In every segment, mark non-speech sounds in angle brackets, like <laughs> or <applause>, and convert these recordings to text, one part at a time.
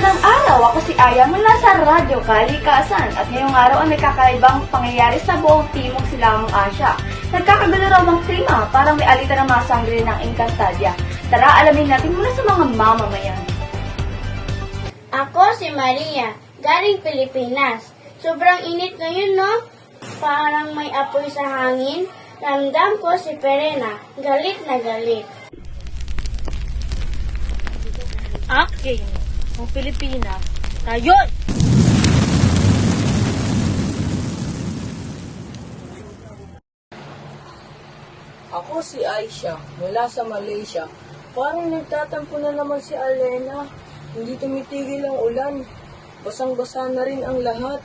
Magandang araw! Ako si Aya mula sa Radyo Kalikasan at ngayong araw ay may kakaibang pangyayari sa buong Timog Silangang Asya. Nagkakagulo raw ang klima parang may alita ng mga sangre ng Encantadia. Tara, alamin natin mula sa mga mamamayan. Ako si Maria, galing Pilipinas. Sobrang init ngayon, no? Parang may apoy sa hangin. Ramdam ko si Perena, galit na galit. akin ang Pilipinas. Ngayon! Ako si Aisha, mula sa Malaysia. Parang nagtatampo na naman si Alena. Hindi tumitigil ang ulan. Basang-basa na rin ang lahat.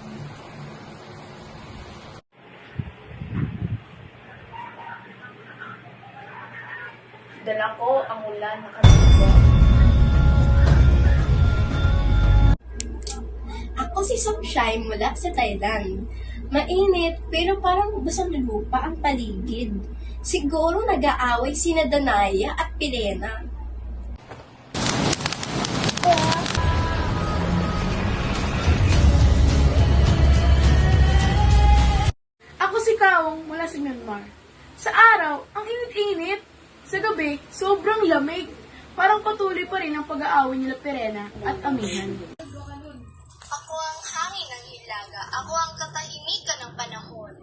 Dala ko ang ulan na kanina. Somshai mula sa Thailand. Mainit pero parang basang lupa ang paligid. Siguro nag-aaway sina Danaya at Pilena. Ako si Kaong mula sa Myanmar. Sa araw, ang init-init. Sa gabi, sobrang lamig. Parang patuloy pa rin ang pag-aaway nila Perena at Amihan. Ako ang hangin ng hilaga. Ako ang katahimikan ng panahon.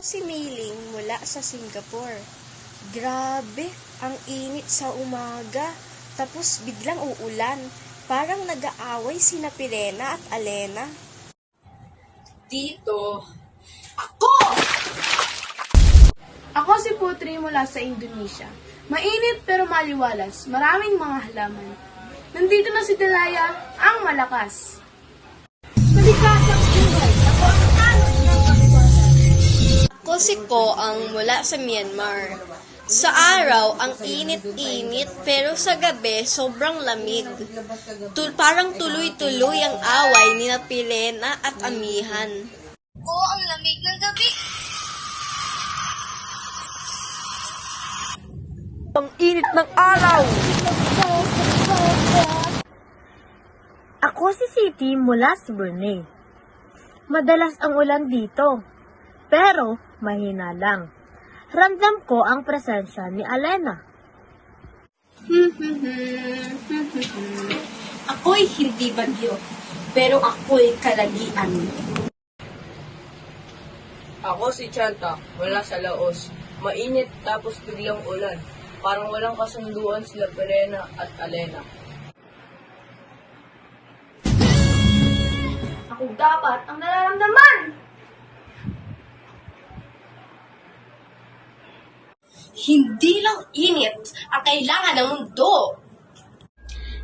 Si Meiling mula sa Singapore. Grabe, ang init sa umaga. Tapos biglang uulan. Parang nag-aaway sina Pilena at Alena. Dito, Ako si Putri mula sa Indonesia. Mainit pero maliwalas. Maraming mga halaman. Nandito na si Delaya, ang malakas. Ako si Ko ang mula sa Myanmar. Sa araw, ang init-init pero sa gabi, sobrang lamig. Tul parang tuloy-tuloy ang away ni Pilena at Amihan. O ang lamig ng gabi. Ang init ng araw! Ako si City mula sa Brunei. Madalas ang ulan dito, pero mahina lang. Ramdam ko ang presensya ni Alena. <laughs> Ako'y hindi bagyo, pero ako'y kalagian. Ako si Chanta, mula sa Laos. Mainit tapos biglang ulan. Parang walang kasunduan sila Perena at Alena. Ako dapat ang nararamdaman! Hindi lang init ang kailangan ng mundo.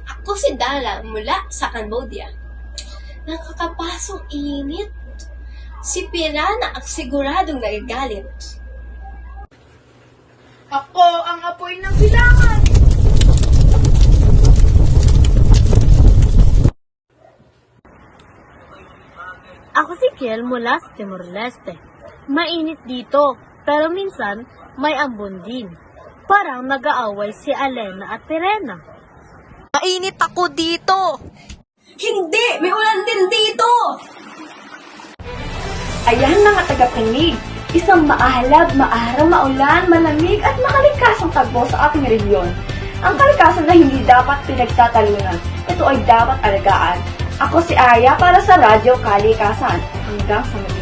Ako si Dala mula sa Cambodia. Nakakapasong init. Si Pirana ang siguradong nagagalit. Ako ang apoy ng silangan. Ako si Kiel mula sa Timor-Leste. Mainit dito, pero minsan may ambon din. Parang nag-aaway si Alena at Pirena. Mainit ako dito! Hindi! May ulan din dito! Ayan mga tagapanig, isang maahalab, maaraw, maulan, malamig at makalikasang tagpo sa ating rehiyon. Ang kalikasan na hindi dapat pinagtatalunan. Ito ay dapat alagaan. Ako si Aya para sa Radyo Kalikasan. Hanggang sa muli.